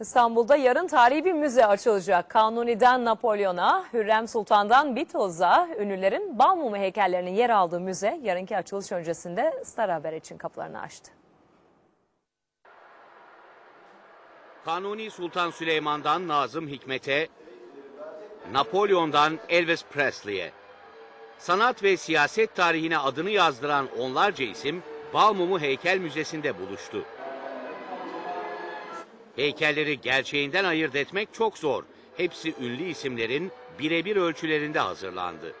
İstanbul'da yarın tarihi bir müze açılacak. Kanuni'den Napolyon'a, Hürrem Sultan'dan Beatles'a ünlülerin bal heykellerinin yer aldığı müze yarınki açılış öncesinde Star Haber için kapılarını açtı. Kanuni Sultan Süleyman'dan Nazım Hikmet'e, Napolyon'dan Elvis Presley'e. Sanat ve siyaset tarihine adını yazdıran onlarca isim Balmumu Heykel Müzesi'nde buluştu. Heykelleri gerçeğinden ayırt etmek çok zor. Hepsi ünlü isimlerin birebir ölçülerinde hazırlandı.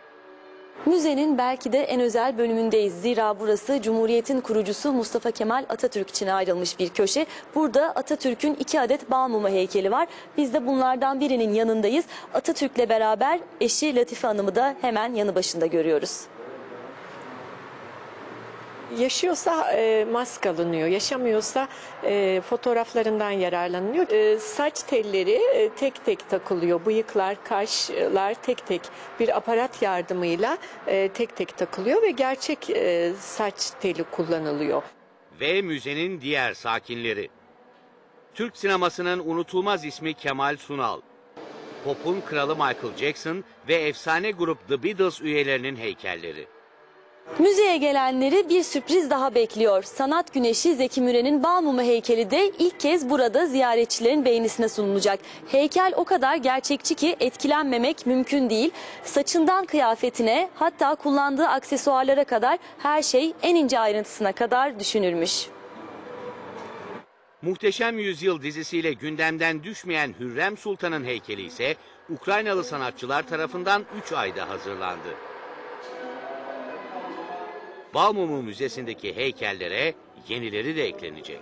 Müzenin belki de en özel bölümündeyiz. Zira burası Cumhuriyet'in kurucusu Mustafa Kemal Atatürk için ayrılmış bir köşe. Burada Atatürk'ün iki adet bal mumu heykeli var. Biz de bunlardan birinin yanındayız. Atatürk'le beraber eşi Latife Hanım'ı da hemen yanı başında görüyoruz. Yaşıyorsa e, mask alınıyor, yaşamıyorsa e, fotoğraflarından yararlanılıyor. E, saç telleri e, tek tek takılıyor, bıyıklar, kaşlar tek tek bir aparat yardımıyla e, tek tek takılıyor ve gerçek e, saç teli kullanılıyor. Ve müzenin diğer sakinleri. Türk sinemasının unutulmaz ismi Kemal Sunal. Pop'un kralı Michael Jackson ve efsane grup The Beatles üyelerinin heykelleri. Müzeye gelenleri bir sürpriz daha bekliyor. Sanat güneşi Zeki Müren'in bal mumu heykeli de ilk kez burada ziyaretçilerin beğenisine sunulacak. Heykel o kadar gerçekçi ki etkilenmemek mümkün değil. Saçından kıyafetine hatta kullandığı aksesuarlara kadar her şey en ince ayrıntısına kadar düşünülmüş. Muhteşem Yüzyıl dizisiyle gündemden düşmeyen Hürrem Sultan'ın heykeli ise Ukraynalı sanatçılar tarafından 3 ayda hazırlandı. Balmumu Müzesi'ndeki heykellere yenileri de eklenecek.